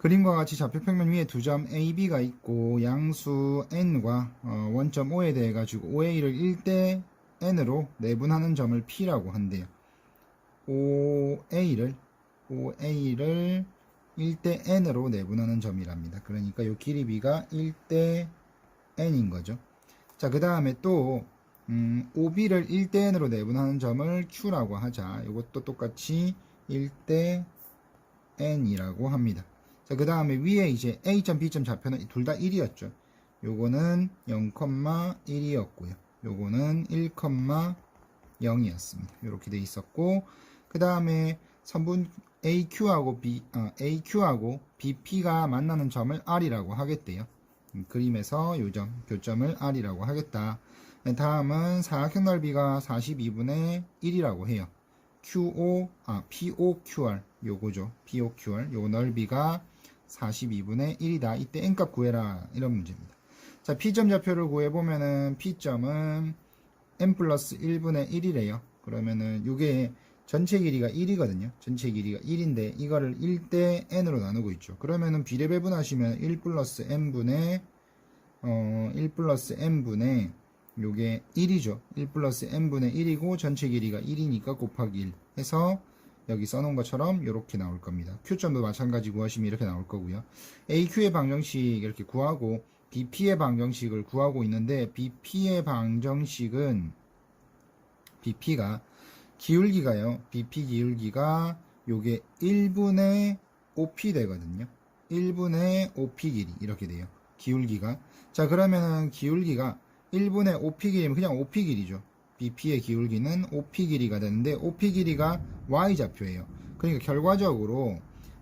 그림과 같이 좌표평면 위에 두 점 AB가 있고 양수 N과 어, 원점 O에 대해 가지고 OA를 1대 N으로 내분하는 점을 P라고 한대요. OA를 OA를 1대 N으로 내분하는 점이랍니다. 그러니까 요 길이 B가 1대 N인 거죠. 자, 그 다음에 또 음, OB를 1대 N으로 내분하는 점을 Q라고 하자. 이것도 똑같이 1대 N이라고 합니다. 자, 그 다음에 위에 이제 A점, B점 좌표는 둘 다 1이었죠. 요거는 0,1이었고요. 요거는 1,0이었습니다. 이렇게 돼 있었고, 그 다음에 선분 AQ하고 B, 어, AQ하고 BP가 만나는 점을 R이라고 하겠대요. 음, 그림에서 요점, 교점을 R이라고 하겠다. 네, 다음은 사각형 넓이가 42분의 1이라고 해요. QO, 아, POQR, 요거죠. POQR, 요 넓이가 42분의 1이다. 이때 n값 구해라. 이런 문제입니다. 자, P점 좌표를 구해보면은 P점은 n 플러스 1분의 1이래요. 그러면은 요게 전체 길이가 1이거든요. 전체 길이가 1인데 이거를 1대 n으로 나누고 있죠. 그러면은 비례 배분하시면 1 플러스 n분의 어, 1 플러스 n분의 요게 1이죠. 1 플러스 n분의 1이고 전체 길이가 1이니까 곱하기 1 해서 여기 써놓은 것처럼 이렇게 나올 겁니다. Q점도 마찬가지 구하시면 이렇게 나올 거고요. AQ의 방정식 이렇게 구하고 BP의 방정식을 구하고 있는데 BP의 방정식은 BP가 기울기가요. BP 기울기가 요게 1분의 OP 되거든요. 1분의 OP 길이 이렇게 돼요. 기울기가. 자 그러면은 기울기가 1분의 OP 길이면 그냥 OP 길이죠. BP의 기울기는 OP 길이가 되는데 OP 길이가 Y좌표예요. 그러니까 결과적으로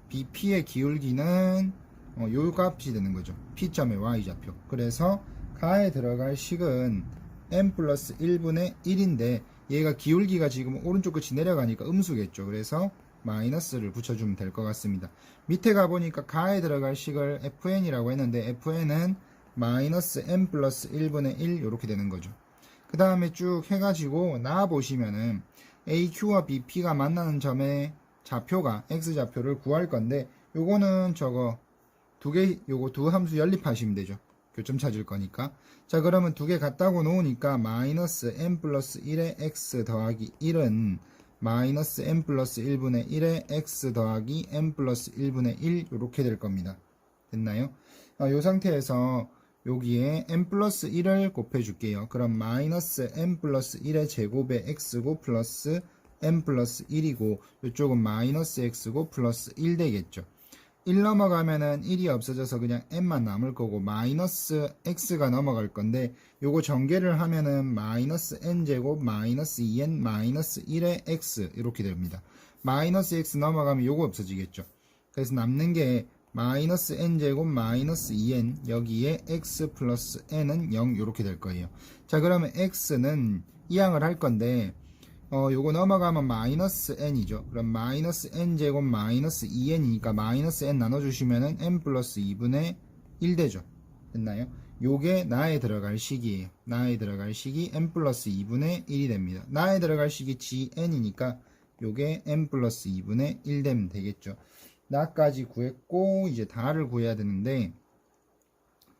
BP의 기울기는 어, 요 값이 되는 거죠. P점의 Y좌표. 그래서 가에 들어갈 식은 n 플러스 1분의 1인데 얘가 기울기가 지금 오른쪽 끝이 내려가니까 음수겠죠. 그래서 마이너스를 붙여주면 될 것 같습니다. 밑에 가보니까 가에 들어갈 식을 fn이라고 했는데 fn은 마이너스 n 플러스 1분의 1 이렇게 되는 거죠. 그 다음에 쭉 해가지고 나와 보시면은 AQ와 BP가 만나는 점의 좌표가 X좌표를 구할 건데 요거는 저거 두 개 요거 두 함수 연립하시면 되죠. 교점 찾을 거니까. 자 그러면 두개 갖다고 놓으니까 마이너스 n 플러스 1의 x 더하기 1은 마이너스 n 플러스 1분의 1의 x 더하기 n 플러스 1분의 1 이렇게 될 겁니다. 됐나요? 아, 요 상태에서 여기에 n 플러스 1을 곱해 줄게요. 그럼 마이너스 n 플러스 1의 제곱의 x고 플러스 n 플러스 1이고 이쪽은 마이너스 x고 플러스 1 되겠죠. 1 넘어가면은 1이 없어져서 그냥 n만 남을 거고 마이너스 x가 넘어갈 건데 요거 전개를 하면은 마이너스 n제곱 마이너스 2n 마이너스 1의 x 이렇게 됩니다. 마이너스 x 넘어가면 요거 없어지겠죠. 그래서 남는 게 마이너스 n제곱 마이너스 2n 여기에 x 플러스 n은 0 이렇게 될 거예요. 자 그러면 x는 이항을 할 건데 어 요거 넘어가면 마이너스 n이죠. 그럼 마이너스 n제곱 마이너스 2n이니까 마이너스 n 나눠주시면은 n 플러스 2분의 1 되죠. 됐나요? 요게 나에 들어갈 식이에요. 나에 들어갈 식이 n 플러스 2분의 1이 됩니다. 나에 들어갈 식이 gn이니까 요게 n 플러스 2분의 1 되면 되겠죠. 나까지 구했고 이제 다를 구해야 되는데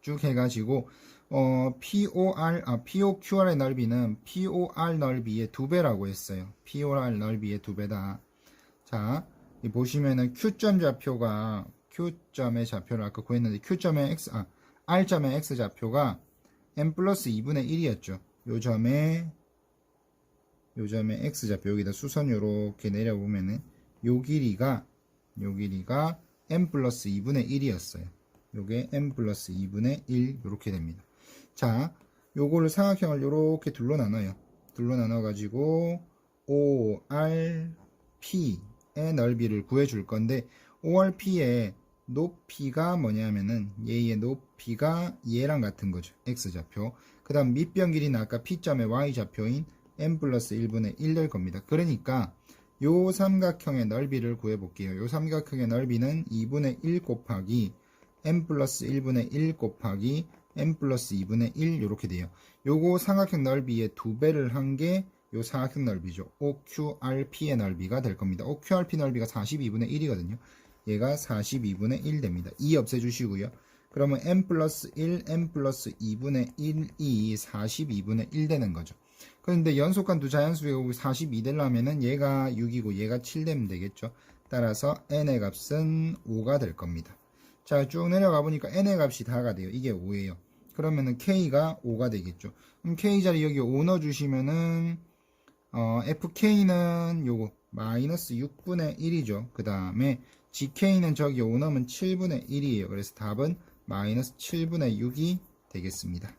쭉 해가지고 어, POR, 아, POQR의 넓이는 POR 넓이의 두 배라고 했어요. POR 넓이의 두 배다. 자, 이 보시면은 Q점 좌표가 Q점의 좌표를 아까 구했는데 Q점의 X, 아, R점의 X 좌표가 n 플러스 2분의 1이었죠. 요 점에 요 점에 X 좌표 여기다 수선 요렇게 내려보면은 요 길이가 요 길이가 n 플러스 2분의 1이었어요. 요게 n 플러스 2분의 1 이렇게 됩니다. 자, 요거를 삼각형을 요렇게 둘로 나눠요. 둘로 나눠 가지고 ORP의 넓이를 구해 줄 건데 ORP의 높이가 뭐냐면은 얘의 높이가 얘랑 같은 거죠. x좌표. 그 다음 밑변 길이는 아까 P점의 y좌표인 n 플러스 1분의 1될 겁니다. 그러니까 요 삼각형의 넓이를 구해 볼게요. 요 삼각형의 넓이는 2분의 1 곱하기 n 플러스 1분의 1 곱하기 n 플러스 2분의 1 이렇게 돼요. 요거 삼각형 넓이의 두 배를 한 게 요 삼각형 넓이죠. OQRP의 넓이가 될 겁니다. OQRP 넓이가 42분의 1이거든요. 얘가 42분의 1 됩니다. 2 없애주시고요. 그러면 n 플러스 1, n 플러스 2분의 1이 42분의 1 되는 거죠. 그런데 연속한 두 자연수의 42 되려면은 얘가 6이고 얘가 7 되면 되겠죠. 따라서 n의 값은 5가 될 겁니다. 자, 쭉 내려가 보니까 n의 값이 다가 돼요. 이게 5예요. 그러면은 k가 5가 되겠죠. 그럼 k 자리 여기 5 넣어 주시면은 어, fk는 요거 마이너스 6분의 1이죠. 그 다음에 gk는 저기 5 넣으면 7분의 1이에요. 그래서 답은 마이너스 7분의 6이 되겠습니다.